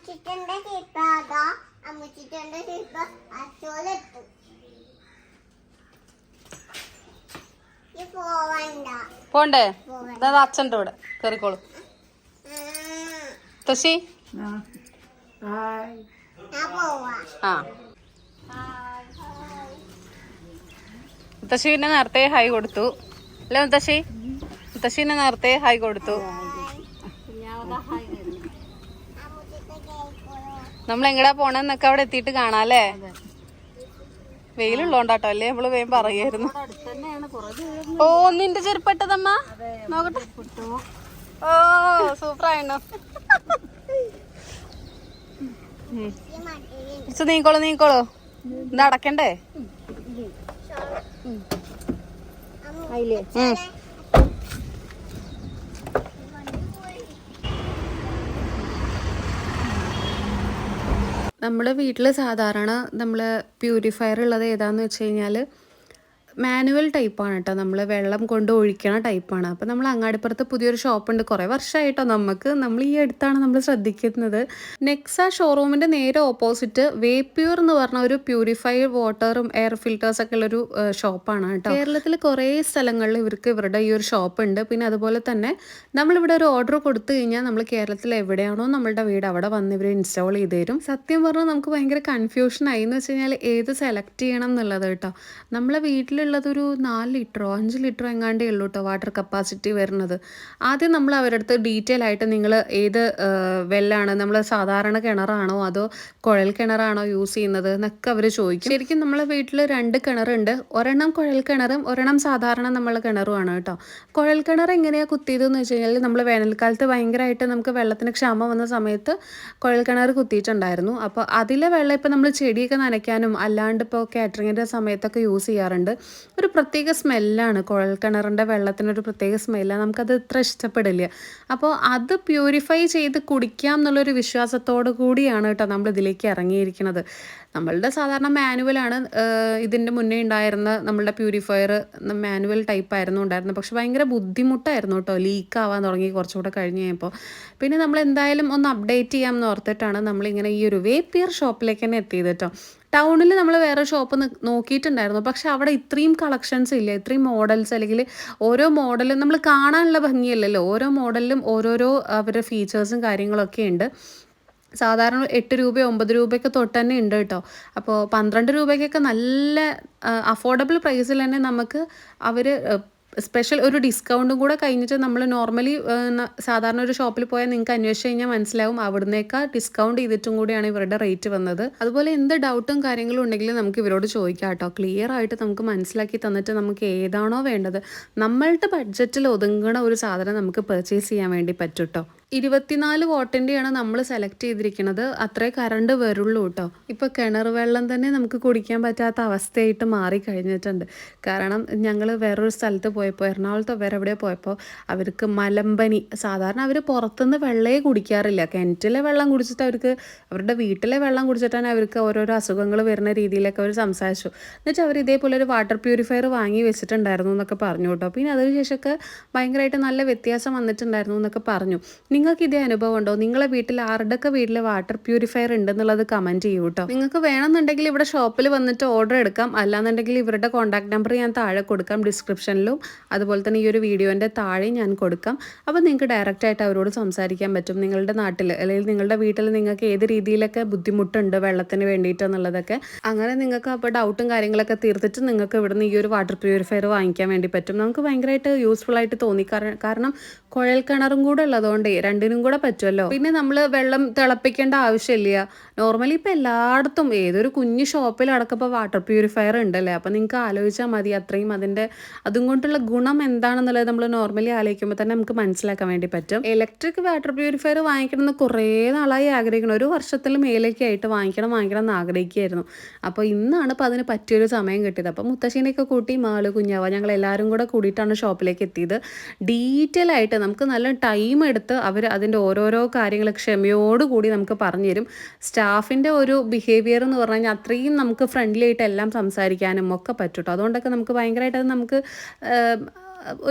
അമ്മച്ചിട്ടന്റെ ചീത്ത അതാ. അമ്മച്ചിട്ടന്റെ അച്ചോലെത്തു പോവണ്ട. പോണ്ടേ? അതാ അച്ഛന്റെ കൂടെ കയറിക്കോളൂ. തശി ആ മുത്തശ്ശി പിന്നെ നേരത്തെ ഹൈ കൊടുത്തു. അല്ലേ മുത്തശ്ശി? മുത്തശ്ശിനെ നേരത്തെ ഹൈ കൊടുത്തു അമ്മച്ചിട്ട് കേൾക്കോളൂ നമ്മൾ എങ്ങടാ പോണെന്നൊക്കെ അവിടെ എത്തിയിട്ട് കാണാല്ലേ? വെയിലുള്ളോണ്ടാട്ടോ അല്ലേ? നമ്മൾ വേഗം പറയായിരുന്നു ഓ നിന്റെ ചെരുപ്പട്ടതമ്മ? നോക്കട്ടെ. ഓ സൂപ്പർ ഇച്ച് നീക്കോളൂ നീക്കോളൂ. ഇത് അടക്കണ്ടേ? ഉം. നമ്മുടെ വീട്ടിൽ സാധാരണ നമ്മൾ പ്യൂരിഫയർ ഉള്ളത് ഏതാന്ന് വെച്ച് കഴിഞ്ഞാൽ മാനുവൽ ടൈപ്പാണ് കേട്ടോ നമ്മൾ വെള്ളം കൊണ്ട് ഒഴിക്കണ ടൈപ്പാണ്. അപ്പോൾ നമ്മൾ അങ്ങാടിപ്പുറത്ത് പുതിയൊരു ഷോപ്പുണ്ട്. കുറേ വർഷമായിട്ടോ നമുക്ക് നമ്മൾ ഈ അടുത്താണ് നമ്മൾ ശ്രദ്ധിക്കുന്നത്. നെക്സ ഷോറൂമിന്റെ നേരെ ഓപ്പോസിറ്റ് വേപ്യൂർ എന്ന് പറഞ്ഞ ഒരു പ്യൂരിഫൈഡ് വാട്ടറും എയർ ഫിൽറ്റേഴ്സ് ഒക്കെ ഉള്ളൊരു ഷോപ്പാണ് കേട്ടോ കേരളത്തിൽ കുറേ സ്ഥലങ്ങളിൽ ഇവർക്ക് ഇവരുടെ ഈ ഒരു ഷോപ്പ് ഉണ്ട് പിന്നെ അതുപോലെ തന്നെ നമ്മളിവിടെ ഒരു ഓർഡർ കൊടുത്തു കഴിഞ്ഞാൽ നമ്മൾ കേരളത്തിൽ എവിടെയാണോ നമ്മളുടെ വീട് അവിടെ വന്ന് ഇവർ ഇൻസ്റ്റാൾ ചെയ്ത് തരും. സത്യം പറഞ്ഞാൽ നമുക്ക് ഭയങ്കര കൺഫ്യൂഷൻ ആയി എന്ന് വെച്ച് കഴിഞ്ഞാൽ ഏത് സെലക്ട് ചെയ്യണം എന്നുള്ളത് കേട്ടോ നമ്മളെ വീട്ടിലുള്ളതൊരു നാല് ലിറ്ററോ അഞ്ച് ലിറ്ററോ എങ്ങാണ്ടേ ഉള്ളൂ കേട്ടോ വാട്ടർ കപ്പാസിറ്റി വരുന്നത്. ആദ്യം നമ്മൾ അവരുടെ അടുത്ത് ഡീറ്റെയിൽ ആയിട്ട് നിങ്ങൾ ഏത് വെല്ലാണ് നമ്മൾ സാധാരണ കിണറാണോ അതോ കുഴൽ കിണറാണോ യൂസ് ചെയ്യുന്നത് എന്നൊക്കെ അവർ ചോദിക്കും. ശരിക്കും നമ്മളെ വീട്ടിൽ രണ്ട് കിണറുണ്ട്. ഒരെണ്ണം കുഴൽ കിണറും ഒരെണ്ണം സാധാരണ നമ്മൾ കിണറുമാണ് കേട്ടോ കുഴൽ കിണർ എങ്ങനെയാണ് കുത്തിയതെന്ന് വെച്ച് കഴിഞ്ഞാൽ നമ്മൾ വേനൽക്കാലത്ത് ഭയങ്കരമായിട്ട് നമുക്ക് വെള്ളത്തിന് ക്ഷാമം വന്ന സമയത്ത് കുഴൽ കിണർ കുത്തിയിട്ടുണ്ടായിരുന്നു. അപ്പോൾ അതിലെ വെള്ളം ഇപ്പോൾ നമ്മൾ ചെടിയൊക്കെ നനയ്ക്കാനും അല്ലാണ്ട് ഇപ്പോൾ കാറ്ററിങ്ങിന്റെ സമയത്തൊക്കെ യൂസ് ചെയ്യാറുണ്ട്. ഒരു പ്രത്യേക സ്മെല്ലാണ്. കുഴൽ കിണറിന്റെ വെള്ളത്തിനൊരു പ്രത്യേക സ്മെല്ലാണ് നമുക്കത് ഇത്ര ഇഷ്ടപ്പെടില്ല. അപ്പോൾ അത് പ്യൂരിഫൈ ചെയ്ത് കുടിക്കാം എന്നുള്ളൊരു വിശ്വാസത്തോടു കൂടിയാണ് കേട്ടോ നമ്മൾ ഇതിലേക്ക് ഇറങ്ങിയിരിക്കുന്നത്. നമ്മളുടെ സാധാരണ മാനുവലാണ് ഇതിന്റെ മുന്നേ ഉണ്ടായിരുന്ന നമ്മളുടെ പ്യൂരിഫയർ മാനുവൽ ടൈപ്പ് ആയിരുന്നു ഉണ്ടായിരുന്നത്. പക്ഷെ ഭയങ്കര ബുദ്ധിമുട്ടായിരുന്നു കേട്ടോ. ലീക്ക് ആവാൻ തുടങ്ങി കുറച്ചുകൂടെ കഴിഞ്ഞ് കഴിഞ്ഞപ്പോൾ. പിന്നെ നമ്മൾ എന്തായാലും ഒന്ന് അപ്ഡേറ്റ് ചെയ്യാം എന്ന് ഓർത്തിട്ടാണ് നമ്മളിങ്ങനെ ഈ ഒരു വേപ്പിയർ ഷോപ്പിലേക്ക് തന്നെ എത്തിയത് കേട്ടോ. ടൗണിൽ നമ്മൾ വേറെ ഷോപ്പ് നോക്കിയിട്ടുണ്ടായിരുന്നു. പക്ഷെ അവിടെ ഇത്രയും കളക്ഷൻസ് ഇല്ല? ഇത്രയും മോഡൽസ് അല്ലെങ്കിൽ ഓരോ മോഡലും നമ്മൾ കാണാനുള്ള ഭംഗിയല്ലല്ലോ. ഓരോ മോഡലിലും ഓരോരോ അവരുടെ ഫീച്ചേഴ്സും കാര്യങ്ങളൊക്കെ ഉണ്ട്. സാധാരണ എട്ട് രൂപ ഒമ്പത് രൂപയൊക്കെ തൊട്ട് തന്നെ ഉണ്ട് കേട്ടോ. അപ്പോൾ പന്ത്രണ്ട് രൂപയ്ക്കൊക്കെ നല്ല അഫോർഡബിൾ പ്രൈസിൽ തന്നെ നമുക്ക് അവർ സ്പെഷ്യൽ ഒരു ഡിസ്കൗണ്ടും കൂടെ കഴിഞ്ഞിട്ട് നമ്മൾ നോർമലി സാധാരണ ഒരു ഷോപ്പിൽ പോയാൽ നിങ്ങൾക്ക് അന്വേഷിച്ച് കഴിഞ്ഞാൽ മനസ്സിലാവും അവിടുന്നേക്കാൾ ഡിസ്കൗണ്ട് ചെയ്തിട്ടും കൂടിയാണ് ഇവരുടെ റേറ്റ് വന്നത്. അതുപോലെ എന്ത് ഡൗട്ടും കാര്യങ്ങളും ഉണ്ടെങ്കിൽ നമുക്ക് ഇവരോട് ചോദിക്കാം കേട്ടോ. ക്ലിയർ ആയിട്ട് നമുക്ക് മനസ്സിലാക്കി തന്നിട്ട് നമുക്ക് ഏതാണോ വേണ്ടത്. നമ്മളുടെ ബഡ്ജറ്റിൽ ഒതുങ്ങണ ഒരു സാധനം നമുക്ക് പെർച്ചേസ് ചെയ്യാൻ വേണ്ടി പറ്റും കേട്ടോ ഇരുപത്തിനാല് വോട്ടിന്റെയാണ് നമ്മൾ സെലക്ട് ചെയ്തിരിക്കുന്നത്. അത്രേ കറണ്ട് വരുള്ളൂ കേട്ടോ ഇപ്പോൾ കിണർ വെള്ളം തന്നെ നമുക്ക് കുടിക്കാൻ പറ്റാത്ത അവസ്ഥയായിട്ട് മാറി കഴിഞ്ഞിട്ടുണ്ട്. കാരണം ഞങ്ങൾ വേറൊരു സ്ഥലത്ത് പോയപ്പോൾ എറണാകുളത്തോ വേറെ എവിടെ പോയപ്പോൾ അവർക്ക് മലമ്പനി സാധാരണ അവർ പുറത്തുനിന്ന് വെള്ളമേ കുടിക്കാറില്ല. കിണറ്റിലെ വെള്ളം കുടിച്ചിട്ട് അവർക്ക് അവരുടെ വീട്ടിലെ വെള്ളം കുടിച്ചിട്ടാണ് അവർക്ക് ഓരോരോ അസുഖങ്ങൾ വരുന്ന രീതിയിലൊക്കെ അവർ സംസാരിച്ചു. എന്നുവെച്ചാൽ അവർ ഇതേപോലെ ഒരു വാട്ടർ പ്യൂരിഫയർ വാങ്ങി വെച്ചിട്ടുണ്ടായിരുന്നു എന്നൊക്കെ പറഞ്ഞു കേട്ടോ പിന്നെ അതിനുശേഷമൊക്കെ ഭയങ്കരമായിട്ട് നല്ല വ്യത്യാസം വന്നിട്ടുണ്ടായിരുന്നു എന്നൊക്കെ പറഞ്ഞു. നിങ്ങൾക്ക് ഇതേ അനുഭവം ഉണ്ടോ നിങ്ങളെ വീട്ടിൽ ആരുടെയൊക്കെ വീട്ടിൽ വാട്ടർ പ്യൂരിഫയർ ഉണ്ടെന്നുള്ളത് കമന്റ് ചെയ്യൂ കേട്ടോ നിങ്ങൾക്ക് വേണമെന്നുണ്ടെങ്കിൽ ഇവിടെ ഷോപ്പിൽ വന്നിട്ട് ഓർഡർ എടുക്കാം. അല്ലാന്നുണ്ടെങ്കിൽ ഇവരുടെ കോൺടാക്ട് നമ്പർ ഞാൻ താഴെ കൊടുക്കാം ഡിസ്ക്രിപ്ഷനിലും അതുപോലെ തന്നെ ഈ ഒരു വീഡിയോന്റെ താഴെ ഞാൻ കൊടുക്കാം. അപ്പോൾ നിങ്ങൾക്ക് ഡയറക്റ്റ് ആയിട്ട് അവരോട് സംസാരിക്കാൻ പറ്റും. നിങ്ങളുടെ നാട്ടിൽ അല്ലെങ്കിൽ നിങ്ങളുടെ വീട്ടിൽ നിങ്ങൾക്ക് ഏത് രീതിയിലൊക്കെ ബുദ്ധിമുട്ടുണ്ട് വെള്ളത്തിന് വേണ്ടിയിട്ട് എന്നുള്ളതൊക്കെ. അങ്ങനെ നിങ്ങൾക്ക് അപ്പോൾ ഡൗട്ടും കാര്യങ്ങളൊക്കെ തീർത്തിട്ട് നിങ്ങൾക്ക് ഇവിടുന്ന് ഈ ഒരു വാട്ടർ പ്യൂരിഫയർ വാങ്ങിക്കാൻ വേണ്ടി പറ്റും. നമുക്ക് ഭയങ്കരമായിട്ട് യൂസ്ഫുൾ ആയിട്ട് തോന്നി. കാരണം കുഴൽ കിണറും കൂടെ ഉള്ളതുകൊണ്ട് രണ്ടിനും കൂടെ പറ്റുമല്ലോ? പിന്നെ നമ്മൾ വെള്ളം തിളപ്പിക്കേണ്ട ആവശ്യമില്ല. നോർമലി ഇപ്പോൾ എല്ലായിടത്തും ഏതൊരു കുഞ്ഞു ഷോപ്പിൽ അടക്കപ്പോൾ വാട്ടർ പ്യൂരിഫയർ ഉണ്ടല്ലേ? അപ്പോൾ നിങ്ങൾക്ക് ആലോചിച്ചാൽ മതി അത്രയും അതിന്റെ അതും കൊണ്ടുള്ള ഗുണം എന്താണെന്നുള്ളത് നമ്മൾ നോർമലി ആലോചിക്കുമ്പോൾ തന്നെ നമുക്ക് മനസ്സിലാക്കാൻ വേണ്ടി പറ്റും. ഇലക്ട്രിക് വാട്ടർ പ്യൂരിഫയർ വാങ്ങിക്കണം എന്ന് കുറേ നാളായി ആഗ്രഹിക്കണം ഒരു വർഷത്തിൽ മേലേക്ക് ആയിട്ട് വാങ്ങിക്കണം വാങ്ങിക്കണം എന്ന് ആഗ്രഹിക്കുകയായിരുന്നു. അപ്പോൾ ഇന്നാണ് ഇപ്പോൾ അതിന് പറ്റിയൊരു സമയം കിട്ടിയത്. അപ്പോൾ മുത്തശ്ശീനെയൊക്കെ കൂട്ടി മാൾ കുഞ്ഞാവ ഞങ്ങൾ എല്ലാവരും കൂടെ കൂടിയിട്ടാണ് ഷോപ്പിലേക്ക് എത്തിയത്. ഡീറ്റെയിൽ ആയിട്ട് നമുക്ക് നല്ല ടൈം എടുത്ത് അവർ അതിന്റെ ഓരോരോ കാര്യങ്ങൾ ക്ഷമയോടുകൂടി നമുക്ക് പറഞ്ഞു തരും സ്റ്റാഫിന്റെ ഒരു ബിഹേവിയർ എന്ന് പറഞ്ഞു കഴിഞ്ഞാൽ അത്രയും നമുക്ക് ഫ്രണ്ട്ലി ആയിട്ട് എല്ലാം സംസാരിക്കാനും ഒക്കെ പറ്റും അതുകൊണ്ടൊക്കെ നമുക്ക് ഭയങ്കരമായിട്ട് അത് നമുക്ക്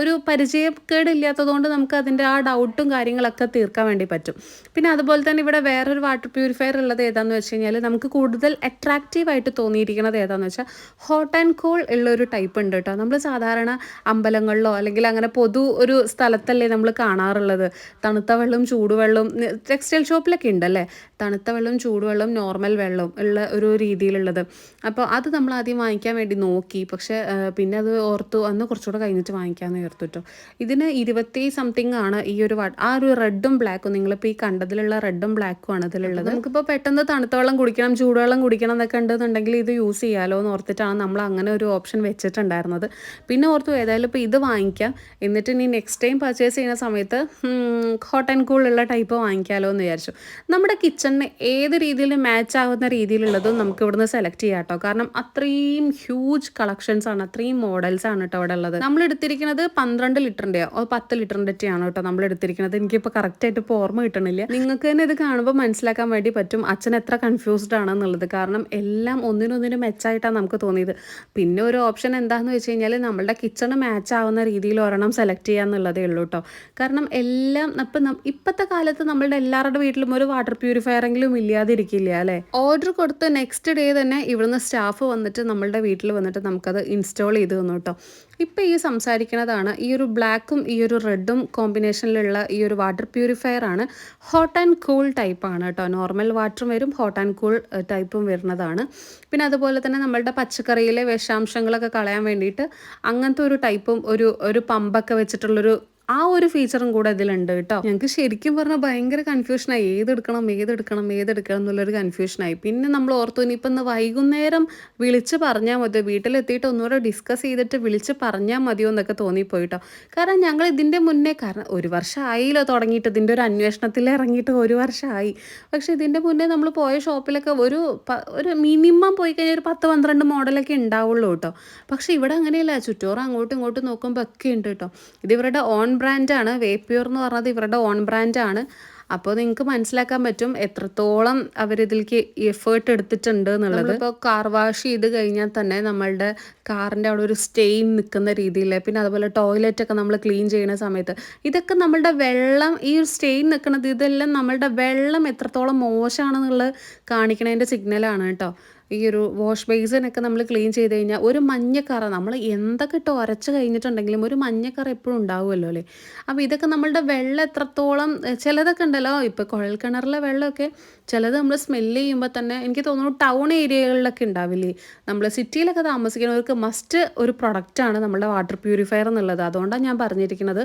ഒരു പരിചയക്കേടില്ലാത്തതുകൊണ്ട് നമുക്ക് അതിന്റെ ആ ഡൗട്ടും കാര്യങ്ങളൊക്കെ തീർക്കാൻ വേണ്ടി പറ്റും. പിന്നെ അതുപോലെ തന്നെ ഇവിടെ വേറൊരു വാട്ടർ പ്യൂരിഫയർ ഉള്ളത് ഏതാണെന്ന് വെച്ച് കഴിഞ്ഞാൽ നമുക്ക് കൂടുതൽ അട്രാക്റ്റീവായിട്ട് തോന്നിയിരിക്കുന്നത് ഏതാണെന്ന് വെച്ചാൽ ഹോട്ട് ആൻഡ് കോൾ ഉള്ളൊരു ടൈപ്പ് ഉണ്ട് കേട്ടോ നമ്മൾ സാധാരണ അമ്പലങ്ങളിലോ അല്ലെങ്കിൽ അങ്ങനെ പൊതു ഒരു സ്ഥലത്തല്ലേ നമ്മൾ കാണാറുള്ളത്. തണുത്ത വെള്ളം ചൂടുവെള്ളം ടെക്സ്റ്റൈൽ ഷോപ്പിലൊക്കെ ഉണ്ടല്ലേ? തണുത്ത വെള്ളം ചൂടുവെള്ളം നോർമൽ വെള്ളം ഉള്ള ഒരു രീതിയിലുള്ളത്. അപ്പോൾ അത് നമ്മൾ ആദ്യം വാങ്ങിക്കാൻ വേണ്ടി നോക്കി. പക്ഷേ പിന്നെ അത് ഓർത്തു അന്ന് കുറച്ചുകൂടെ കഴിഞ്ഞിട്ട് വാങ്ങിക്കാമെന്ന് ഓർത്തു കേട്ടോ ഇതിന് ഇരുപത്തി സംതിങ് ആണ് ഈ ഒരു ആ ഒരു റെഡും ബ്ലാക്കും നിങ്ങളിപ്പോൾ ഈ കണ്ടതിലുള്ള റെഡും ബ്ലാക്കും ആണ് ഇതിലുള്ളത്. നമുക്കിപ്പോൾ പെട്ടെന്ന് തണുത്ത വെള്ളം കുടിക്കണം ചൂടുവെള്ളം കുടിക്കണം എന്നൊക്കെ ഉണ്ടെന്നുണ്ടെങ്കിൽ ഇത് യൂസ് ചെയ്യാലോ എന്ന് ഓർത്തിട്ടാണ് നമ്മൾ അങ്ങനെ ഒരു ഓപ്ഷൻ വെച്ചിട്ടുണ്ടായിരുന്നത്. പിന്നെ ഓർത്തു ഏതായാലും ഇപ്പോൾ ഇത് വാങ്ങിക്കാം. എന്നിട്ട് ഇനി നെക്സ്റ്റ് ടൈം പർച്ചേസ് ചെയ്യുന്ന സമയത്ത് ഹോട്ട് ആൻഡ് കൂൾ ഉള്ള ടൈപ്പ് വാങ്ങിക്കാമല്ലോ എന്ന് വിചാരിച്ചു. നമ്മുടെ കിച്ചണിന് ഏത് രീതിയിൽ മാച്ച് ആവുന്ന രീതിയിലുള്ളതും നമുക്ക് ഇവിടുന്ന് സെലക്ട് ചെയ്യാം കേട്ടോ കാരണം അത്രയും ഹ്യൂജ് കളക്ഷൻസ് ആണ് അത്രയും മോഡൽസ് ആണ് കേട്ടോ ഇവിടെ ഉള്ളത്. നമ്മൾ എടുത്തിരിക്കുന്നത് പന്ത്രണ്ട് ലിറ്ററിന്റെയോ ഓ പത്ത് ലിറ്ററിന്റെ ആണ് കേട്ടോ നമ്മൾ എടുത്തിരിക്കുന്നത്. എനിക്കിപ്പോൾ കറക്റ്റായിട്ട് ഇപ്പോൾ ഓർമ്മ കിട്ടണില്ല. നിങ്ങൾക്ക് തന്നെ ഇത് കാണുമ്പോൾ മനസ്സിലാക്കാൻ വേണ്ടി പറ്റും അച്ഛൻ എത്ര കൺഫ്യൂസ്ഡ് ആണെന്നുള്ളത്. കാരണം എല്ലാം ഒന്നിനൊന്നിനും മെച്ചായിട്ടാണ് നമുക്ക് തോന്നിയത്. പിന്നെ ഒരു ഓപ്ഷൻ എന്താണെന്ന് വെച്ച് കഴിഞ്ഞാൽ നമ്മളുടെ കിച്ചണ് മാച്ച് ആവുന്ന രീതിയിൽ ഒരെണ്ണം സെലക്ട് ചെയ്യുക എന്നുള്ളതേ ഉള്ളൂ കേട്ടോ. കാരണം എല്ലാം ഇപ്പം ഇപ്പോഴത്തെ കാലത്ത് നമ്മളുടെ എല്ലാവരുടെ വീട്ടിലും ഒരു വാട്ടർ പ്യൂരിഫയറെങ്കിലും ഇല്ലാതിരിക്കില്ല അല്ലേ? ഓർഡർ കൊടുത്ത് നെക്സ്റ്റ് ഡേ തന്നെ ഇവിടുന്ന് സ്റ്റാഫ് വന്നിട്ട് നമ്മളുടെ വീട്ടിൽ വന്നിട്ട് നമുക്കത് ഇൻസ്റ്റാൾ ചെയ്ത് തന്നു കേട്ടോ. ഇപ്പം ഈ സംസാരിക്കുന്നതാണ് ഈ ഒരു ബ്ലാക്കും ഈ ഒരു റെഡും കോമ്പിനേഷനിലുള്ള ഈ ഒരു വാട്ടർ പ്യൂരിഫയർ ആണ്. ഹോട്ട് ആൻഡ് കൂൾ ടൈപ്പ് ആണ് കേട്ടോ. നോർമൽ വാട്ടറും വരും ഹോട്ട് ആൻഡ് കൂൾ ടൈപ്പും വരുന്നതാണ്. പിന്നെ അതുപോലെ തന്നെ നമ്മളുടെ പച്ചക്കറിയിലെ വിഷാംശങ്ങളൊക്കെ കളയാൻ വേണ്ടിയിട്ട് അങ്ങനത്തെ ഒരു ടൈപ്പും ഒരു ഒരു പമ്പൊക്കെ വെച്ചിട്ടുള്ളൊരു ആ ഒരു ഫീച്ചറും കൂടെ ഇതിലുണ്ട് കേട്ടോ. ഞങ്ങൾക്ക് ശരിക്കും പറഞ്ഞാൽ ഭയങ്കര കൺഫ്യൂഷനായി ഏതെടുക്കണം ഏതെടുക്കണം ഏതെടുക്കണം എന്നുള്ളൊരു കൺഫ്യൂഷനായി പിന്നെ നമ്മൾ ഓർത്തു ഇനി ഇന്ന് വൈകുന്നേരം വിളിച്ച് പറഞ്ഞാൽ മതി. വീട്ടിലെത്തിയിട്ട് ഒന്നുകൂടെ ഡിസ്കസ് ചെയ്തിട്ട് വിളിച്ച് പറഞ്ഞാൽ മതിയോ എന്നൊക്കെ തോന്നിപ്പോയി കേട്ടോ. കാരണം ഞങ്ങൾ ഇതിന്റെ മുന്നേ കാരണം ഒരു വർഷമായില്ലോ തുടങ്ങിയിട്ട് ഇതിന്റെ ഒരു അന്വേഷണത്തിൽ ഇറങ്ങിയിട്ട് ഒരു വർഷമായി പക്ഷേ ഇതിന്റെ മുന്നേ നമ്മൾ പോയ ഷോപ്പിലൊക്കെ ഒരു ഒരു മിനിമം പോയി കഴിഞ്ഞാൽ ഒരു പത്ത് പന്ത്രണ്ട് മോഡലൊക്കെ ഉണ്ടാവുള്ളൂ കേട്ടോ. പക്ഷേ ഇവിടെ അങ്ങനെയല്ല. ചുറ്റോറും അങ്ങോട്ടും ഇങ്ങോട്ടും നോക്കുമ്പോൾ ഒക്കെ ഉണ്ട് കേട്ടോ. ഇത് ഇവരുടെ ഓൺ ബ്രാൻഡാണ് വേപ്യൂർ എന്ന് പറഞ്ഞത് ഇവരുടെ ഓൺ ബ്രാൻഡാണ് അപ്പോൾ നിങ്ങൾക്ക് മനസ്സിലാക്കാൻ പറ്റും എത്രത്തോളം അവരിതിലേക്ക് എഫേർട്ട് എടുത്തിട്ടുണ്ട് എന്നുള്ളത്. ഇപ്പോൾ കാർ വാഷ് ചെയ്ത് കഴിഞ്ഞാൽ തന്നെ നമ്മളുടെ കാറിന്റെ അവിടെ ഒരു സ്റ്റെയിൻ നിൽക്കുന്ന രീതിയിൽ പിന്നെ അതുപോലെ ടോയ്ലറ്റ് ഒക്കെ നമ്മൾ ക്ലീൻ ചെയ്യുന്ന സമയത്ത് ഇതൊക്കെ നമ്മളുടെ വെള്ളം ഈ ഒരു സ്റ്റെയിൻ നിൽക്കുന്നത് ഇതെല്ലാം നമ്മളുടെ വെള്ളം എത്രത്തോളം മോശമാണെന്നുള്ളത് കാണിക്കണതിന്റെ സിഗ്നലാണ് കേട്ടോ. ഈ ഒരു വാഷ് ബേസിനൊക്കെ നമ്മൾ ക്ലീൻ ചെയ്ത് കഴിഞ്ഞാൽ ഒരു മഞ്ഞക്കറ നമ്മൾ എന്തൊക്കെ ഇട്ട് ഉരച്ച് കഴിഞ്ഞിട്ടുണ്ടെങ്കിലും ഒരു മഞ്ഞക്കറ എപ്പോഴും ഉണ്ടാവുമല്ലോ അല്ലേ? അപ്പോൾ ഇതൊക്കെ നമ്മളുടെ വെള്ളം എത്രത്തോളം ചിലതൊക്കെ ഉണ്ടല്ലോ. ഇപ്പോൾ കുഴൽ കിണറിലെ വെള്ളമൊക്കെ ചിലത് നമ്മൾ സ്മെല്ല് ചെയ്യുമ്പോൾ തന്നെ എനിക്ക് തോന്നുന്നു ടൗൺ ഏരിയകളിലൊക്കെ ഉണ്ടാവില്ലേ? നമ്മൾ സിറ്റിയിലൊക്കെ താമസിക്കുന്നവർക്ക് മസ്റ്റ് ഒരു പ്രൊഡക്റ്റാണ് നമ്മുടെ വാട്ടർ പ്യൂരിഫയർ എന്നുള്ളത്. അതുകൊണ്ടാണ് ഞാൻ പറഞ്ഞിരിക്കുന്നത്.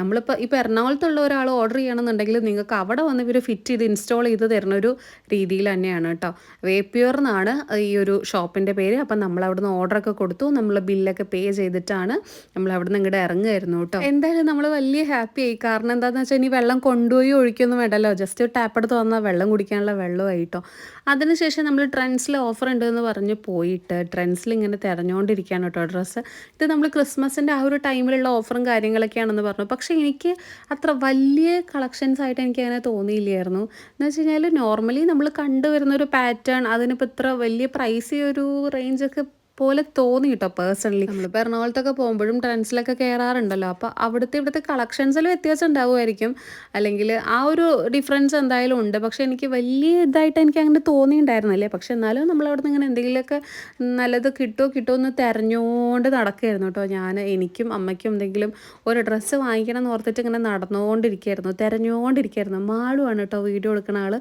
നമ്മളിപ്പോൾ ഇപ്പോൾ എറണാകുളത്തുള്ള ഒരാൾ ഓർഡർ ചെയ്യണമെന്നുണ്ടെങ്കിൽ നിങ്ങൾക്ക് അവിടെ വന്ന് ഇവർ ഫിറ്റ് ചെയ്ത് ഇൻസ്റ്റാൾ ചെയ്ത് തരുന്ന ഒരു രീതിയിൽ തന്നെയാണ് കേട്ടോ. വേപ്യൂർ എന്നാണ് ഈ ഒരു ഷോപ്പിന്റെ പേര്. അപ്പം നമ്മൾ അവിടുന്ന് ഓർഡറൊക്കെ കൊടുത്തു. നമ്മൾ ബില്ലൊക്കെ പേ ചെയ്തിട്ടാണ് നമ്മൾ അവിടുന്ന് ഇങ്ങോട്ട് ഇറങ്ങുമായിരുന്നു കേട്ടോ. എന്തായാലും നമ്മൾ വലിയ ഹാപ്പി ആയി. കാരണം എന്താണെന്ന് വെച്ചാൽ ഇനി വെള്ളം കൊണ്ടുപോയി ഒഴിക്കൊന്നും വേണ്ടല്ലോ. ജസ്റ്റ് ടാപ്പ് എടുത്ത് വന്നാൽ വെള്ളം കുടിക്കാനുള്ള വെള്ളമായി കേട്ടോ അതിനുശേഷം നമ്മൾ ട്രെൻഡ്സിൽ ഓഫർ ഉണ്ട് എന്ന് പറഞ്ഞ് പോയിട്ട് ട്രെൻഡ്സിൽ ഇങ്ങനെ തിരഞ്ഞുകൊണ്ടിരിക്കുകയാണ് കേട്ടോ ഡ്രസ്സ്. ഇത് നമ്മൾ ക്രിസ്മസിന്റെ ആ ഒരു ടൈമിലുള്ള ഓഫറും കാര്യങ്ങളൊക്കെയാണെന്ന് പറഞ്ഞു. പക്ഷേ എനിക്ക് അത്ര വലിയ കളക്ഷൻസ് ആയിട്ട് എനിക്ക് അങ്ങനെ തോന്നിയില്ലായിരുന്നു. എന്ന് വെച്ച് കഴിഞ്ഞാൽ നോർമലി നമ്മൾ കണ്ടുവരുന്ന ഒരു പാറ്റേൺ അതിനിപ്പോൾ ഇത്ര വലിയ പ്രൈസ് ഒരു റേഞ്ചൊക്കെ പോലെ തോന്നി കേട്ടോ പേഴ്സണലി നമ്മളിപ്പോൾ എറണാകുളത്തൊക്കെ പോകുമ്പോഴും ട്രെൻഡ്സിലൊക്കെ കയറാറുണ്ടല്ലോ അപ്പോൾ അവിടുത്തെ ഇവിടുത്തെ കളക്ഷൻസിൽ വ്യത്യാസം ഉണ്ടാവുമായിരിക്കും. അല്ലെങ്കിൽ ആ ഒരു ഡിഫറൻസ് എന്തായാലും ഉണ്ട്. പക്ഷേ എനിക്ക് വലിയ ഇതായിട്ട് എനിക്ക് അങ്ങനെ തോന്നിയിട്ടുണ്ടായിരുന്നില്ലേ പക്ഷേ എന്നാലും നിന്ന് ഇങ്ങനെ എന്തെങ്കിലുമൊക്കെ നല്ലത് കിട്ടുമോ കിട്ടുമോ എന്ന് തിരഞ്ഞുകൊണ്ട് നടക്കുകയായിരുന്നു കേട്ടോ ഞാൻ എനിക്കും അമ്മയ്ക്കും എന്തെങ്കിലും ഒരു ഡ്രസ്സ് വാങ്ങിക്കണം എന്ന് ഓർത്തിട്ട് ഇങ്ങനെ നടന്നുകൊണ്ടിരിക്കുകയായിരുന്നു തിരഞ്ഞുകൊണ്ടിരിക്കുകയായിരുന്നു മാളുവാണ് കേട്ടോ വീഡിയോ എടുക്കുന്ന ആൾ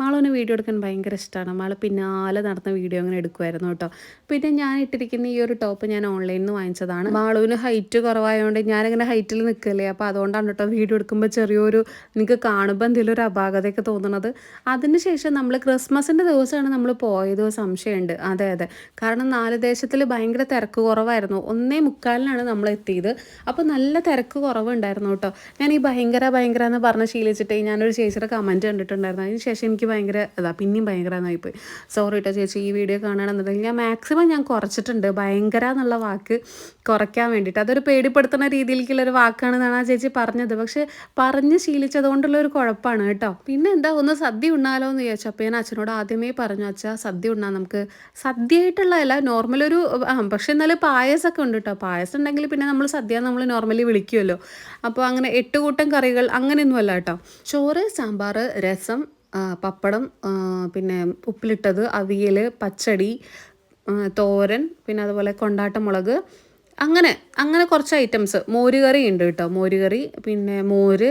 മാളുവിന് വീഡിയോ എടുക്കാൻ ഭയങ്കര ഇഷ്ടമാണ് മാൾ പിന്നാലെ നടന്ന വീഡിയോ അങ്ങനെ എടുക്കുമായിരുന്നു കേട്ടോ. പിന്നെ ഞാൻ ഇട്ടിരിക്കുന്ന ഈ ഒരു ടോപ്പ് ഞാൻ ഓൺലൈനിൽ നിന്ന് വാങ്ങിച്ചതാണ്. മാളുവിന് ഹൈറ്റ് കുറവായതുകൊണ്ട് ഞാനിങ്ങനെ ഹൈറ്റിൽ നിൽക്കല്ലേ അപ്പോൾ അതുകൊണ്ടാണ് കേട്ടോ വീഡിയോ എടുക്കുമ്പോൾ ചെറിയൊരു എനിക്ക് കാണുമ്പോൾ എന്തെങ്കിലും ഒരു അപാകതയൊക്കെ തോന്നുന്നത് അതിനുശേഷം നമ്മൾ ക്രിസ്മസിന്റെ ദിവസമാണ് നമ്മൾ പോയത് സംശയമുണ്ട്. അതെ അതെ. കാരണം നാല് ദേശത്തിൽ ഭയങ്കര തിരക്ക് കുറവായിരുന്നു. ഒന്നേ മുക്കാലിനാണ് നമ്മൾ എത്തിയത്. അപ്പോൾ നല്ല തിരക്ക് കുറവുണ്ടായിരുന്നു കേട്ടോ. ഞാൻ ഈ ഭയങ്കര ഭയങ്കര എന്ന് പറഞ്ഞ് ശീലിച്ചിട്ട് ഞാനൊരു ചേച്ചിയുടെ കമന്റ് കണ്ടിട്ടുണ്ടായിരുന്നു. അതിന് ശേഷം എനിക്ക് ഭയങ്കര അതാ പിന്നെയും ഭയങ്കര എന്നായിപ്പോയി സോറി കേട്ടോ ചേച്ചി ഈ വീഡിയോ കാണുകയാണെന്നുണ്ടെങ്കിൽ ഞാൻ മാക്സിമം ഞാൻ കുറച്ചിട്ടുണ്ട്. ഭയങ്കര എന്നുള്ള വാക്ക് കുറയ്ക്കാൻ വേണ്ടിയിട്ട്. അതൊരു പേടിപ്പെടുത്തുന്ന രീതിയിലേക്കുള്ള ഒരു വാക്കാണെന്നാണ് ആ ചേച്ചി പറഞ്ഞത്. പക്ഷേ പറഞ്ഞ് ശീലിച്ചതുകൊണ്ടുള്ള ഒരു കുഴപ്പമാണ് കേട്ടോ. പിന്നെ എന്താ ഒന്ന് സദ്യ ഉണ്ണാലോ എന്ന് ചോദിച്ചു അപ്പോൾ ഞാൻ അച്ഛനോട് ആദ്യമേ പറഞ്ഞു അച്ഛാ സദ്യ ഉണ്ണാൻ നമുക്ക്. സദ്യയായിട്ടുള്ളതല്ല നോർമൽ ഒരു പക്ഷെ എന്നാലും പായസമൊക്കെ ഉണ്ട് കേട്ടോ. പായസം ഉണ്ടെങ്കിൽ പിന്നെ നമ്മൾ സദ്യ നമ്മൾ നോർമലി വിളിക്കുമല്ലോ അപ്പോൾ അങ്ങനെ എട്ട് കൂട്ടം കറികൾ അങ്ങനെയൊന്നുമല്ല കേട്ടോ. ചോറ് സാമ്പാർ രസം പപ്പടം പിന്നെ ഉപ്പിലിട്ടത് അവിയൽ പച്ചടി തോരൻ പിന്നെ അതുപോലെ കൊണ്ടാട്ടമുളക് അങ്ങനെ അങ്ങനെ കുറച്ച് ഐറ്റംസ് മോരുകറി ഉണ്ട് കേട്ടോ. മോരുകറി പിന്നെ മോര്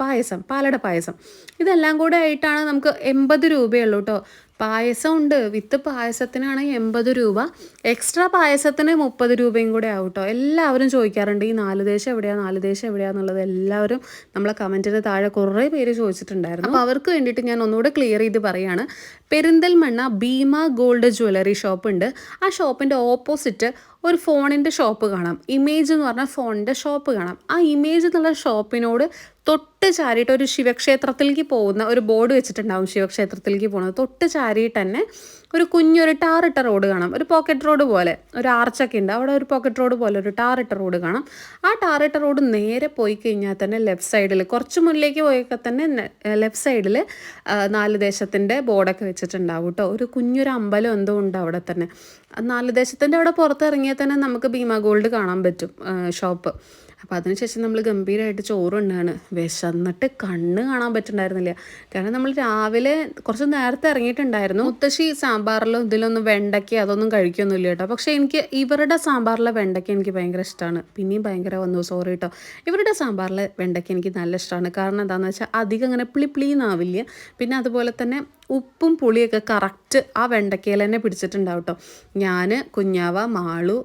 പായസം പാലട പായസം. ഇതെല്ലാം കൂടെ ആയിട്ടാണ് നമുക്ക് എൺപത് രൂപയുള്ളൂ കേട്ടോ. പായസം ഉണ്ട് വിത്ത് പായസത്തിനാണ് എൺപത് രൂപ. എക്സ്ട്രാ പായസത്തിന് മുപ്പത് രൂപയും കൂടെ ആവും കേട്ടോ. എല്ലാവരും ചോദിക്കാറുണ്ട് ഈ നാല് ദേശം എവിടെയാ? നാല് ദേശം എവിടെയാന്നുള്ളത് എല്ലാവരും നമ്മളെ കമന്റിന് താഴെ കുറേ പേര് ചോദിച്ചിട്ടുണ്ടായിരുന്നു. അപ്പോൾ അവർക്ക് വേണ്ടിയിട്ട് ഞാൻ ഒന്നുകൂടെ ക്ലിയർ ചെയ്ത് പറയുകയാണ് Perinthalmanna Bhima gold jewellery shop ഉണ്ട് ആ ഷോപ്പിന്റെ ഓപ്പോസിറ്റ് ഒരു ഫോണിന്റെ ഷോപ്പ് കാണാം. ഇമേജ് എന്ന് പറഞ്ഞാൽ ഫോണിന്റെ ഷോപ്പ് കാണാം. ആ ഇമേജ് എന്നുള്ള ഷോപ്പിനോട് തൊട്ട് ചാരിയിട്ട് ഒരു ശിവക്ഷേത്രത്തിലേക്ക് പോകുന്ന ഒരു ബോർഡ് വെച്ചിട്ടുണ്ടാവും ശിവക്ഷേത്രത്തിലേക്ക് പോകുന്നത്. തൊട്ട് ചാരിയിട്ട് തന്നെ ഒരു കുഞ്ഞൊരു ടാറിട്ട റോഡ് കാണാം. ഒരു പോക്കറ്റ് റോഡ് പോലെ. ഒരു ആർച്ചൊക്കെ ഉണ്ട്. അവിടെ ഒരു പോക്കറ്റ് റോഡ് പോലെ ഒരു ടാറിട്ട റോഡ് കാണാം. ആ ടാറിട്ട റോഡ് നേരെ പോയി കഴിഞ്ഞാൽ തന്നെ ലെഫ്റ്റ് സൈഡിൽ കുറച്ച് മുന്നിലേക്ക് പോയൊക്കെ തന്നെ ലെഫ്റ്റ് സൈഡിൽ നാല് ദേശത്തിന്റെ ബോർഡൊക്കെ വെച്ചിട്ടുണ്ടാവും കേട്ടോ ഒരു കുഞ്ഞൊരു അമ്പലം എന്തോ ഉണ്ട് അവിടെ തന്നെ. നാല് ദേശത്തിന്റെ അവിടെ പുറത്തിറങ്ങിയാൽ തന്നെ നമുക്ക് ഭീമ ഗോൾഡ് കാണാൻ പറ്റും ഷോപ്പ് അപ്പോൾ അതിനുശേഷം നമ്മൾ ഗംഭീരമായിട്ട് ചോറുണ്ടാണ് വിശന്നിട്ട് കണ്ണ് കാണാൻ പറ്റുന്നുണ്ടായിരുന്നില്ല കാരണം നമ്മൾ രാവിലെ കുറച്ച് നേരത്തെ ഇറങ്ങിയിട്ടുണ്ടായിരുന്നു. മുത്തശ്ശി സാമ്പാറിലോ ഇതിലൊന്നും വെണ്ടയ്ക്ക അതൊന്നും കഴിക്കൊന്നുമില്ല കേട്ടോ. പക്ഷേ എനിക്ക് ഇവരുടെ സാമ്പാറിലെ വെണ്ടയ്ക്ക എനിക്ക് ഭയങ്കര ഇഷ്ടമാണ് പിന്നെയും ഭയങ്കര വന്നു സോറി കേട്ടോ ഇവരുടെ സാമ്പാറിലെ വെണ്ടയ്ക്ക എനിക്ക് നല്ല ഇഷ്ടമാണ് കാരണം എന്താണെന്ന് വെച്ചാൽ അധികം അങ്ങനെ പുളി പ്ലീന്നാവില്ല. പിന്നെ അതുപോലെ തന്നെ ഉപ്പും പുളിയൊക്കെ കറക്റ്റ് ആ വെണ്ടയ്ക്കയിൽ തന്നെ പിടിച്ചിട്ടുണ്ടാവും കേട്ടോ ഞാൻ കുഞ്ഞാവ മാളു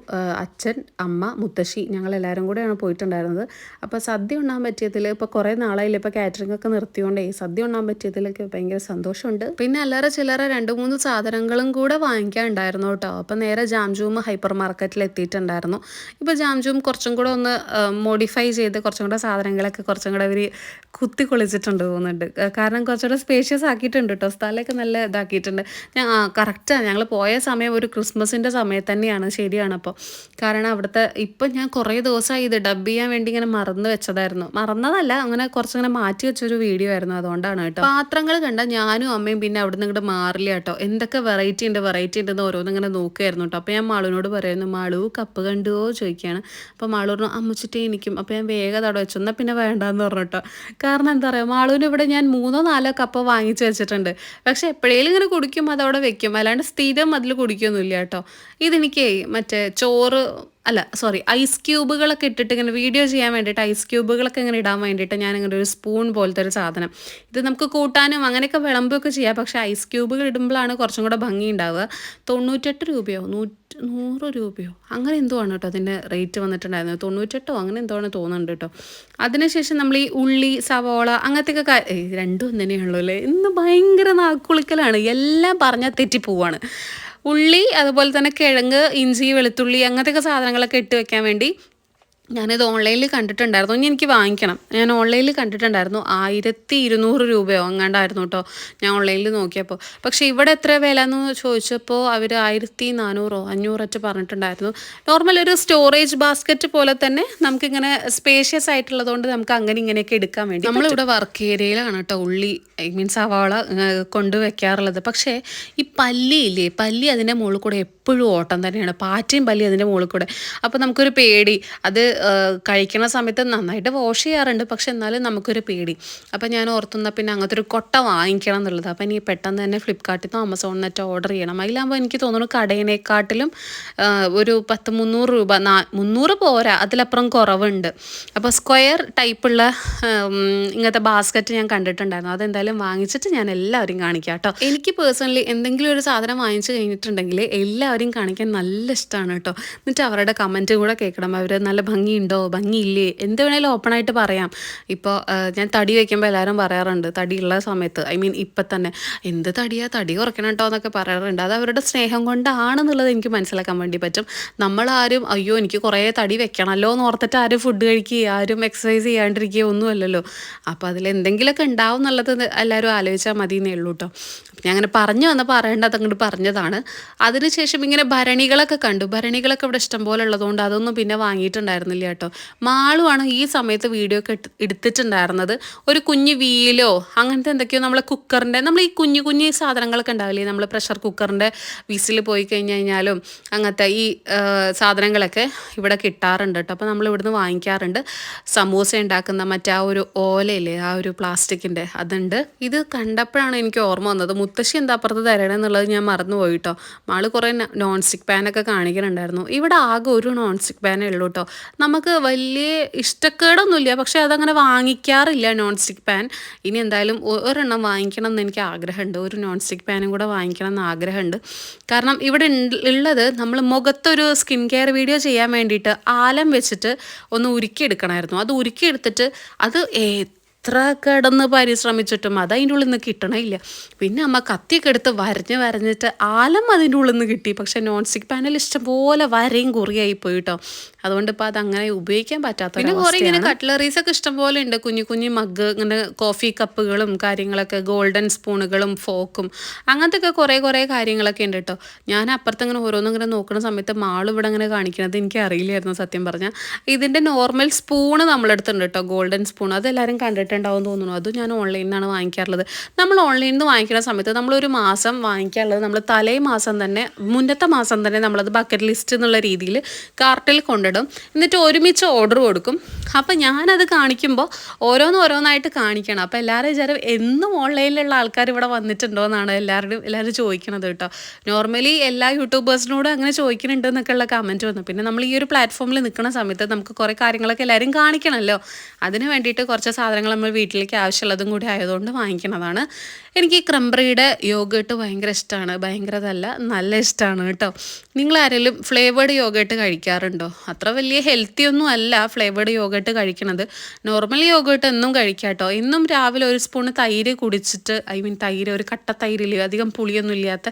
അച്ഛൻ അമ്മ മുത്തശ്ശി ഞങ്ങളെല്ലാവരും കൂടെയാണ് പോയിട്ടുണ്ടായിരുന്നത്. അപ്പോൾ സദ്യ ഉണ്ണാൻ പറ്റിയതിൽ ഇപ്പോൾ കുറേ നാളായില്ല ഇപ്പോൾ കാറ്ററിംഗ് ഒക്കെ നിർത്തിയോണ്ടേ സദ്യ ഉണ്ണാൻ പറ്റിയതിലൊക്കെ ഭയങ്കര സന്തോഷമുണ്ട്. പിന്നെ അല്ലറ ചില്ലറ രണ്ട് മൂന്ന് സാധനങ്ങളും കൂടെ വാങ്ങിക്കാൻ ഉണ്ടായിരുന്നു കേട്ടോ അപ്പോൾ നേരെ ജാംജൂം ഹൈപ്പർ മാർക്കറ്റിൽ എത്തിയിട്ടുണ്ടായിരുന്നു. ഇപ്പോൾ ജാംജൂം കുറച്ചും കൂടെ ഒന്ന് മോഡിഫൈ ചെയ്ത് കുറച്ചും കൂടെ സാധനങ്ങളൊക്കെ കുറച്ചും കൂടെ അവർ കുത്തി കൊളിച്ചിട്ടുണ്ട് തോന്നുന്നുണ്ട് കാരണം കുറച്ചുകൂടെ സ്പേഷ്യസ് ആക്കിയിട്ടുണ്ട് കേട്ടോ സ്ഥലമൊക്കെ നല്ല ഇതാക്കിയിട്ടുണ്ട്. ഞാൻ കറക്റ്റാണ് ഞങ്ങൾ പോയ സമയം ഒരു ക്രിസ്മസിന്റെ സമയത്ത് തന്നെയാണ്. ശരിയാണ് അപ്പോൾ കാരണം അവിടുത്തെ ഇപ്പം ഞാൻ കുറേ ദിവസമായി ഇത് ഡബ് ചെയ്യാൻ വേണ്ടി ഇങ്ങനെ മറന്നു വെച്ചതായിരുന്നു. മറന്നതല്ല അങ്ങനെ കുറച്ചിങ്ങനെ മാറ്റി വെച്ചൊരു വീഡിയോ ആയിരുന്നു അതുകൊണ്ടാണ് കേട്ടോ. പാത്രങ്ങൾ കണ്ട ഞാനും അമ്മയും പിന്നെ അവിടെ നിന്ന് ഇങ്ങോട്ട് മാറില്ല കേട്ടോ എന്തൊക്കെ വെറൈറ്റി ഉണ്ട് വെറൈറ്റി ഉണ്ടെന്ന് ഓരോന്നും ഇങ്ങനെ നോക്കുമായിരുന്നു കേട്ടോ അപ്പോൾ ഞാൻ മാളുവിനോട് പറയുന്നു മാളു കപ്പ് കണ്ടുവോ ചോദിക്കുകയാണ്. അപ്പോൾ മാളു അമ്മച്ചിട്ടേ എനിക്കും. അപ്പോൾ ഞാൻ വേഗം അവിടെ വെച്ചു. എന്നാൽ പിന്നെ വേണ്ടാന്ന് പറഞ്ഞു കേട്ടോ കാരണം എന്താ പറയുക മാളുവിന് ഇവിടെ ഞാൻ മൂന്നോ നാലോ കപ്പ വാങ്ങിച്ചു വെച്ചിട്ടുണ്ട്. പക്ഷെ എപ്പോഴേലും ഇങ്ങനെ കുടിക്കും അതവിടെ വെക്കും. അല്ലാണ്ട് സ്ഥിരം അതിൽ കുടിക്കൊന്നുമില്ല കേട്ടോ. ഇതെനിക്ക് മറ്റേ ചോറ് അല്ല സോറി ഐസ് ക്യൂബുകളൊക്കെ ഇട്ടിട്ട് ഇങ്ങനെ വീഡിയോ ചെയ്യാൻ വേണ്ടിയിട്ട് ഐസ് ക്യൂബുകളൊക്കെ ഇങ്ങനെ ഇടാൻ വേണ്ടിയിട്ട് ഞാൻ ഇങ്ങനെ ഒരു സ്പൂൺ പോലത്തെ ഒരു സാധനം. ഇത് നമുക്ക് കൂട്ടാനും അങ്ങനെയൊക്കെ വിളമ്പൊക്കെ ചെയ്യാം. പക്ഷേ ഐസ് ക്യൂബുകൾ ഇടുമ്പോഴാണ് കുറച്ചും കൂടെ ഭംഗി ഉണ്ടാവുക. തൊണ്ണൂറ്റെട്ട് രൂപയോ? നൂറ്റ് നൂറ് രൂപയോ? അങ്ങനെ എന്തോ ആണ് കേട്ടോ അതിന്റെ റേറ്റ് വന്നിട്ടുണ്ടായിരുന്നത്. തൊണ്ണൂറ്റെട്ടോ അങ്ങനെ എന്തോ ആണ് തോന്നുന്നുണ്ട് കേട്ടോ. അതിനുശേഷം നമ്മൾ ഈ ഉള്ളി സവോള അങ്ങനത്തെയൊക്കെ രണ്ടും തന്നെയുള്ളൂ അല്ലേ? ഇന്ന് ഭയങ്കര നാക്കുളിക്കലാണ്. എല്ലാം പറഞ്ഞാൽ തെറ്റിപ്പോവാണ്. ഉള്ളി അതുപോലെ തന്നെ കിഴങ്ങ് ഇഞ്ചി വെളുത്തുള്ളി അങ്ങനത്തെയൊക്കെ സാധനങ്ങളൊക്കെ ഇട്ട് വെക്കാൻ വേണ്ടി ഞാനിത് ഓൺലൈനിൽ കണ്ടിട്ടുണ്ടായിരുന്നു. ഇനി എനിക്ക് വാങ്ങിക്കണം. ഞാൻ ഓൺലൈനിൽ കണ്ടിട്ടുണ്ടായിരുന്നു. ആയിരത്തി ഇരുന്നൂറ് രൂപയോ അങ്ങാണ്ടായിരുന്നു കേട്ടോ ഞാൻ ഓൺലൈനിൽ നോക്കിയപ്പോൾ പക്ഷേ ഇവിടെ എത്ര വില എന്ന് ചോദിച്ചപ്പോൾ അവർ ആയിരത്തി നാനൂറോ അഞ്ഞൂറൊക്കെ പറഞ്ഞിട്ടുണ്ടായിരുന്നു. നോർമൽ ഒരു സ്റ്റോറേജ് ബാസ്ക്കറ്റ് പോലെ തന്നെ നമുക്കിങ്ങനെ സ്പേഷ്യസ് ആയിട്ടുള്ളതുകൊണ്ട് നമുക്ക് അങ്ങനെ ഇങ്ങനെയൊക്കെ എടുക്കാൻ വേണ്ടി നമ്മളിവിടെ വർക്ക് ഏരിയയിലാണ് കേട്ടോ ഉള്ളി ഐ മീൻസ് സവാള കൊണ്ടുവയ്ക്കാറുള്ളത് പക്ഷേ ഈ പല്ലി ഇല്ലേ പല്ലി അതിന്റെ മുകളിൽ കൂടെ എപ്പോഴും ഓട്ടം തന്നെയാണ്. പാറ്റയും പല്ലി അതിന്റെ മുകളിൽ കൂടെ. അപ്പോൾ നമുക്കൊരു പേടി. അത് കഴിക്കണ സമയത്ത് നന്നായിട്ട് വാഷ് ചെയ്യാറുണ്ട്. പക്ഷെ എന്നാലും നമുക്കൊരു പേടി. അപ്പോൾ ഞാൻ ഓർത്തുന്ന പിന്നെ അങ്ങനത്തെ ഒരു കൊട്ട വാങ്ങിക്കണം എന്നുള്ളത്. അപ്പോൾ ഇനി പെട്ടെന്ന് തന്നെ ഫ്ലിപ്കാർട്ടിൽ നിന്ന് ആമസോണിൽ നിന്നൊക്കെ ഓർഡർ ചെയ്യണം. അതിലാകുമ്പോൾ എനിക്ക് തോന്നുന്നു കടയിനേക്കാട്ടിലും ഒരു പത്ത് മുന്നൂറ് രൂപ നാ മുന്നൂറ് പോരാ. അതിലപ്പുറം കുറവുണ്ട്. അപ്പോൾ സ്ക്വയർ ടൈപ്പുള്ള ഇങ്ങനത്തെ ബാസ്ക്കറ്റ് ഞാൻ കണ്ടിട്ടുണ്ടായിരുന്നു. അതെന്തായാലും വാങ്ങിച്ചിട്ട് ഞാൻ എല്ലാവരും കാണിക്കാം കേട്ടോ. എനിക്ക് പേഴ്സണലി എന്തെങ്കിലും ഒരു സാധനം വാങ്ങിച്ചു കഴിഞ്ഞിട്ടുണ്ടെങ്കിൽ എല്ലാവരും കാണിക്കാൻ നല്ല ഇഷ്ടമാണ് കേട്ടോ. എന്നിട്ട് അവരുടെ കമന്റ് കൂടെ കേൾക്കണം. അവർ നല്ല ഭംഗി ഭംഗിയുണ്ടോ? ഭംഗിയില്ലേ? എന്ത് വേണേലും ഓപ്പണായിട്ട് പറയാം. ഇപ്പോൾ ഞാൻ തടി വയ്ക്കുമ്പോൾ എല്ലാവരും പറയാറുണ്ട് തടിയുള്ള സമയത്ത്. ഐ മീൻ ഇപ്പം തന്നെ. എന്ത് തടിയാ? തടി കുറയ്ക്കണം കേട്ടോ എന്നൊക്കെ പറയാറുണ്ട്. അത് അവരുടെ സ്നേഹം കൊണ്ടാണെന്നുള്ളത് എനിക്ക് മനസ്സിലാക്കാൻ വേണ്ടി പറ്റും. നമ്മളാരും അയ്യോ എനിക്ക് കുറേ തടി വെക്കണമല്ലോ എന്ന് ഓർത്തിട്ട് ആരും ഫുഡ് കഴിക്കുകയോ ആരും എക്സസൈസ് ചെയ്യാണ്ടിരിക്കുകയോ ഒന്നുമല്ലല്ലോ. അപ്പോൾ അതിൽ എന്തെങ്കിലുമൊക്കെ ഉണ്ടാവും എന്നുള്ളത് എല്ലാവരും ആലോചിച്ചാൽ മതി എന്നേ ഉള്ളൂ കേട്ടോ ഞാൻ അങ്ങനെ പറഞ്ഞു വന്നപ്പോൾ പറയേണ്ടത് അങ്ങോട്ട് പറഞ്ഞതാണ്. അതിനുശേഷം ഇങ്ങനെ ഭരണികളൊക്കെ കണ്ടു. ഭരണികളൊക്കെ ഇവിടെ ഇഷ്ടംപോലെ ഉള്ളതുകൊണ്ട് അതൊന്നും പിന്നെ വാങ്ങിയിട്ടുണ്ടായിരുന്നില്ല. കേട്ടോ. മാളുമാണ് ഈ സമയത്ത് വീഡിയോ ഒക്കെ എടു- എടുത്തിട്ടുണ്ടായിരുന്നത്? ഒരു കുഞ്ഞ് വീലോ അങ്ങനത്തെ എന്തൊക്കെയോ നമ്മളെ കുക്കറിന്റെ നമ്മൾ ഈ കുഞ്ഞു കുഞ്ഞു സാധനങ്ങളൊക്കെ ഉണ്ടാവില്ലേ? നമ്മൾ പ്രഷർ കുക്കറിന്റെ വിസിൽ പോയി കഴിഞ്ഞ് കഴിഞ്ഞാലും അങ്ങനത്തെ ഈ സാധനങ്ങളൊക്കെ ഇവിടെ കിട്ടാറുണ്ട് കേട്ടോ. അപ്പോൾ നമ്മൾ ഇവിടുന്ന് വാങ്ങിക്കാറുണ്ട്. സമൂസ ഉണ്ടാക്കുന്ന മറ്റേ ആ ഒരു ഓലയില്ലേ ആ ഒരു പ്ലാസ്റ്റിക്കിന്റെ അതുണ്ട്. ഇത് കണ്ടപ്പോഴാണ് എനിക്ക് ഓർമ്മ വന്നത്. മുത്തശ്ശി എന്താ അപ്പുറത്ത് തരണേന്നുള്ളത് ഞാൻ മറന്നുപോയി കേട്ടോ. മാൾ കുറേ നോൺ സ്റ്റിക്ക് പാനൊക്കെ കാണിക്കുന്നുണ്ടായിരുന്നു. ഇവിടെ ആകെ ഒരു നോൺ സ്റ്റിക്ക് പാനേ ഉള്ളൂ കേട്ടോ. നമുക്ക് വലിയ ഇഷ്ടക്കേടൊന്നുമില്ല. പക്ഷേ അതങ്ങനെ വാങ്ങിക്കാറില്ല നോൺ സ്റ്റിക്ക് പാൻ ഇനി എന്തായാലും ഒരെണ്ണം വാങ്ങിക്കണം എന്ന് എനിക്ക് ആഗ്രഹമുണ്ട്. ഒരു നോൺ സ്റ്റിക്ക് പാനും കൂടെ വാങ്ങിക്കണം എന്ന് ആഗ്രഹമുണ്ട്. കാരണം ഇവിടെ ഉള്ളത് നമ്മൾ മുഖത്തൊരു സ്കിൻ കെയർ വീഡിയോ ചെയ്യാൻ വേണ്ടിയിട്ട് ആലം വെച്ചിട്ട് ഒന്ന് ഉരുക്കിയെടുക്കണമായിരുന്നു. അത് ഉരുക്കിയെടുത്തിട്ട് അത് എത്ര കിടന്ന് പരിശ്രമിച്ചിട്ടും അത് അതിന്റെ ഉള്ളിൽ നിന്ന് കിട്ടണില്ല പിന്നെ അമ്മ കത്തിയൊക്കെ എടുത്ത് വരഞ്ഞ് വരഞ്ഞിട്ട് ആലം അതിന്റെ ഉള്ളിൽ നിന്ന് കിട്ടി. പക്ഷേ നോൺ സ്റ്റിക്ക് പാനൽ ഇഷ്ടംപോലെ വരയും കുറിയായി പോയി കേട്ടോ അതുകൊണ്ട് ഇപ്പോൾ അങ്ങനെ ഉപയോഗിക്കാൻ പറ്റാത്ത പിന്നെ കുറേ ഇങ്ങനെ കട്ട്ലറീസ് ഒക്കെ ഇഷ്ടംപോലെ ഉണ്ട്. കുഞ്ഞു കുഞ്ഞു മഗ് ഇങ്ങനെ കോഫി കപ്പുകളും കാര്യങ്ങളൊക്കെ ഗോൾഡൻ സ്പൂണുകളും ഫോക്കും അങ്ങനത്തെ ഒക്കെ കുറേ കുറേ കാര്യങ്ങളൊക്കെ ഉണ്ട് കേട്ടോ ഞാൻ അപ്പുറത്ത് ഇങ്ങനെ ഓരോന്നും ഇങ്ങനെ നോക്കുന്ന സമയത്ത് മാൾ ഇവിടെ ഇങ്ങനെ കാണിക്കുന്നത് എനിക്ക് അറിയില്ലായിരുന്നു സത്യം പറഞ്ഞാൽ ഇതിന്റെ നോർമൽ സ്പൂണ് നമ്മളെടുത്തുണ്ട് കേട്ടോ ഗോൾഡൻ സ്പൂൺ അത് എല്ലാവരും കണ്ടിട്ടുണ്ടാവും തോന്നുന്നു. അത് ഞാൻ ഓൺലൈനിൽ നിന്നാണ് വാങ്ങിക്കാറുള്ളത്. നമ്മൾ ഓൺലൈനിൽ നിന്ന് വാങ്ങിക്കുന്ന സമയത്ത് നമ്മളൊരു മാസം വാങ്ങിക്കാനുള്ളത് നമ്മൾ തലേ മാസം തന്നെ മുന്നത്തെ മാസം തന്നെ നമ്മളത് ബക്കറ്റ് ലിസ്റ്റ് എന്നുള്ള രീതിയിൽ കാർട്ടിൽ കൊണ്ടിടും. എന്നിട്ട് ഒരുമിച്ച് ഓർഡർ കൊടുക്കും. അപ്പം ഞാനത് കാണിക്കുമ്പോൾ ഓരോന്ന് ഓരോന്നായിട്ട് കാണിക്കണം. അപ്പോൾ എല്ലാവരും വിചാരം എന്നും ഓൺലൈനിലുള്ള ആൾക്കാർ ഇവിടെ വന്നിട്ടുണ്ടോ എന്നാണ് എല്ലാവരുടെയും എല്ലാവരും ചോദിക്കണത് കേട്ടോ. നോർമലി എല്ലാ യൂട്യൂബേഴ്സിനോടും അങ്ങനെ ചോദിക്കുന്നുണ്ട് എന്നൊക്കെയുള്ള കമന്റ് വന്നു. പിന്നെ നമ്മൾ ഈ ഒരു പ്ലാറ്റ്ഫോമിൽ നിൽക്കുന്ന സമയത്ത് നമുക്ക് കുറേ കാര്യങ്ങളൊക്കെ എല്ലാവരും കാണിക്കണമല്ലോ അതിന് വേണ്ടിയിട്ട് കുറച്ച് സാധനങ്ങൾ നമ്മൾ വീട്ടിലേക്ക് ആവശ്യമുള്ളതും കൂടി ആയതുകൊണ്ട് വാങ്ങിക്കണതാണ്. എനിക്ക് ക്രംബ്രിയുടെ യോഗേട്ട് ഭയങ്കര ഇഷ്ടമാണ്. ഭയങ്കരതല്ല നല്ല ഇഷ്ടമാണ് കേട്ടോ. നിങ്ങൾ ആരെങ്കിലും ഫ്ലേവേഡ് യോഗേട്ട് കഴിക്കാറുണ്ടോ? അത്ര വലിയ ഹെൽത്തി ഒന്നും അല്ല ഫ്ലേവേഡ് യോഗേട്ട് കഴിക്കണത്. നോർമൽ യോഗേട്ട് എന്നും കഴിക്കാം കേട്ടോ. എന്നും രാവിലെ ഒരു സ്പൂൺ തൈര് കുടിച്ചിട്ട് ഐ മീൻ തൈര് ഒരു കട്ട തൈരില്ല അധികം പുളിയൊന്നും ഇല്ലാത്ത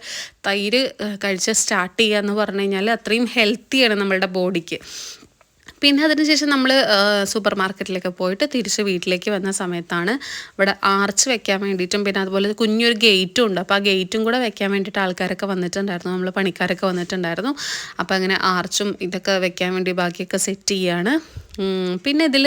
തൈര് കഴിച്ച് സ്റ്റാർട്ട് ചെയ്യുക എന്ന് പറഞ്ഞു കഴിഞ്ഞാൽ അത്രയും ഹെൽത്തിയാണ് നമ്മളുടെ ബോഡിക്ക്. പിന്നെ അതിനുശേഷം നമ്മൾ സൂപ്പർ മാർക്കറ്റിലൊക്കെ പോയിട്ട് തിരിച്ച് വീട്ടിലേക്ക് വന്ന സമയത്താണ് ഇവിടെ ആർച്ച് വെക്കാൻ വേണ്ടിയിട്ടും പിന്നെ അതുപോലെ കുഞ്ഞൊരു ഗേറ്റും ഉണ്ട്. അപ്പോൾ ആ ഗേറ്റും കൂടെ വെക്കാൻ വേണ്ടിയിട്ട് ആൾക്കാരൊക്കെ വന്നിട്ടുണ്ടായിരുന്നു. നമ്മൾ പണിക്കാരൊക്കെ വന്നിട്ടുണ്ടായിരുന്നു. അപ്പോൾ അങ്ങനെ ആർച്ചും ഇതൊക്കെ വെക്കാൻ വേണ്ടി ബാക്കിയൊക്കെ സെറ്റ് ചെയ്യാണ്. പിന്നെ ഇതിൽ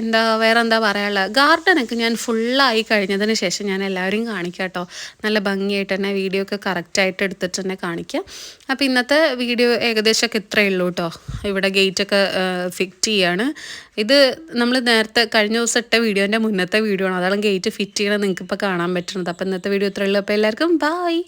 എന്താ വേറെ എന്താ പറയാനുള്ളത് ഗാർഡനൊക്കെ ഞാൻ ഫുള്ളായി കഴിഞ്ഞതിന് ശേഷം ഞാൻ എല്ലാവരെയും കാണിക്കാം കേട്ടോ. നല്ല ഭംഗിയായിട്ട് തന്നെ വീഡിയോ ഒക്കെ കറക്റ്റായിട്ട് എടുത്തിട്ട് തന്നെ കാണിക്കാം. അപ്പോൾ ഇന്നത്തെ വീഡിയോ ഏകദേശമൊക്കെ ഇത്രയേ ഉള്ളൂ കേട്ടോ. ഇവിടെ ഗേറ്റൊക്കെ ഫിറ്റ് ചെയ്യാണ്. ഇത് നമ്മൾ നേരത്തെ കഴിഞ്ഞ ദിവസം ഇട്ട വീഡിയോന്റെ മുന്നത്തെ വീഡിയോ ആണ്. അതാണ് ഗേറ്റ് ഫിറ്റ് ചെയ്യണം നിങ്ങൾക്ക് ഇപ്പോൾ കാണാൻ പറ്റുന്നത് അപ്പോൾ ഇന്നത്തെ വീഡിയോ ഇത്രയേ ഉള്ളൂ. അപ്പോൾ എല്ലാവർക്കും ബായ്